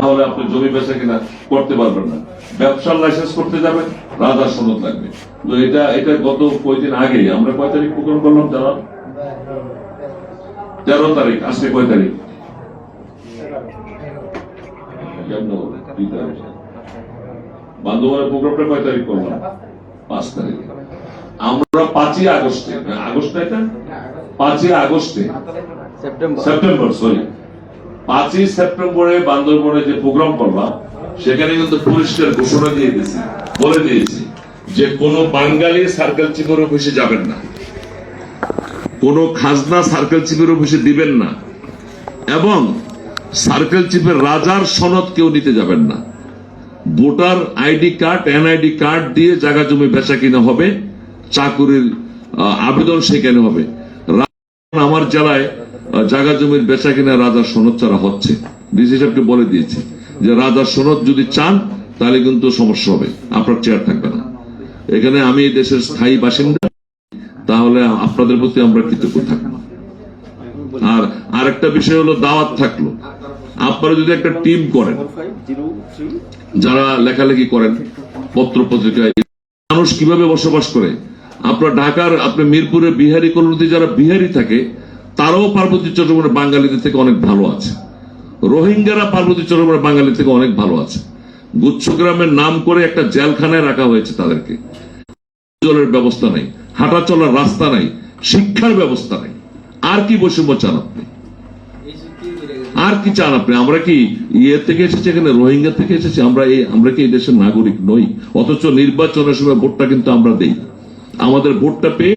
তাহলে আপনি জমি বেচা কিনা করতে পারবেন না। ব্যবসার লাইসেন্স করতে যাবেন রাজার সনদ লাগবে। তো এটা এটা গত কয়দিন আগে আমরা কয় তারিখ প্রোগ্রাম করলাম যারা? তেরো তারিখ আজকে কয় তারিখ। বান্ধবানের প্রোগ্রামটা কয় তারিখ করলাম? পাঁচ তারিখ। আমরা পাঁচই আগস্টে আগস্ট এটা পাঁচই আগস্টে। সেপ্টেম্বর। সেপ্টেম্বর সরি পাঁচই সেপ্টেম্বরে বান্দরবনে যে প্রোগ্রাম করলাম, সেখানে কিন্তু পরিষ্কার ঘোষণা দিয়ে দিয়েছি, বলে দিয়েছি যে কোন বাঙালি সার্কেল চিফের অফিসে যাবেন না। কোন খাজনা সার্কেল চিফের অফিসে দিবেন না। এবং সার্কেল চিফের রাজার সনদ কেউ নিতে যাবেন না। Voter ID card, NID card দিয়ে জায়গা জমি বেচা কিনা হবে, চাকুরির আবেদন সেখানে হবে। আমার জেলায় জায়গা জমির বেচা কিনা রাজার সনদ ছাড়া হচ্ছে। ডিসি সাহেবকে বলে দিয়েছি যে রাজার সনদ যদি চান, তাহলে কিন্তু সমস্যা হবে। আপনার চেয়ার থাকবে না। এখানে আমি এই দেশের স্থায়ী বাসিন্দা, তাহলে আপনাদের প্রতি আমরা কৃতজ্ঞ থাকব। আর আরেকটা বিষয় হলো দাওয়াত থাকল। আপনারা যদি একটা টিম করেন, যারা লেখালেখি করেন, পত্র পত্রিকায়, মানুষ কীভাবে বসবাস করে? আপনার ঢাকার আপনার মিরপুরে বিহারি কলোনিতে যারা বিহারি থাকে তারাও পার্বতী চট্টগ্রামের বাঙালিদের থেকে অনেক ভালো আছে। রোহিঙ্গারা পার্বতী চট্টগ্রামের বাঙালি থেকে অনেক ভালো আছে। গুচ্ছগ্রামের নাম করে একটা জেলখানায় রাখা হয়েছে তাদেরকে। জলের ব্যবস্থা নেই, হাঁটা চলার রাস্তা নাই, শিক্ষার ব্যবস্থা নেই। আর কি বৈষম্য চান আপনি? আর কি চান আপনি? আমরা কি ইয়ে থেকে এসেছি এখানে, রোহিঙ্গা থেকে এসেছি? আমরা এই, আমরা কি এই দেশের নাগরিক নই? অথচ নির্বাচনের সময় ভোটটা কিন্তু আমরা দেই। আমাদের ভোটটা পেয়ে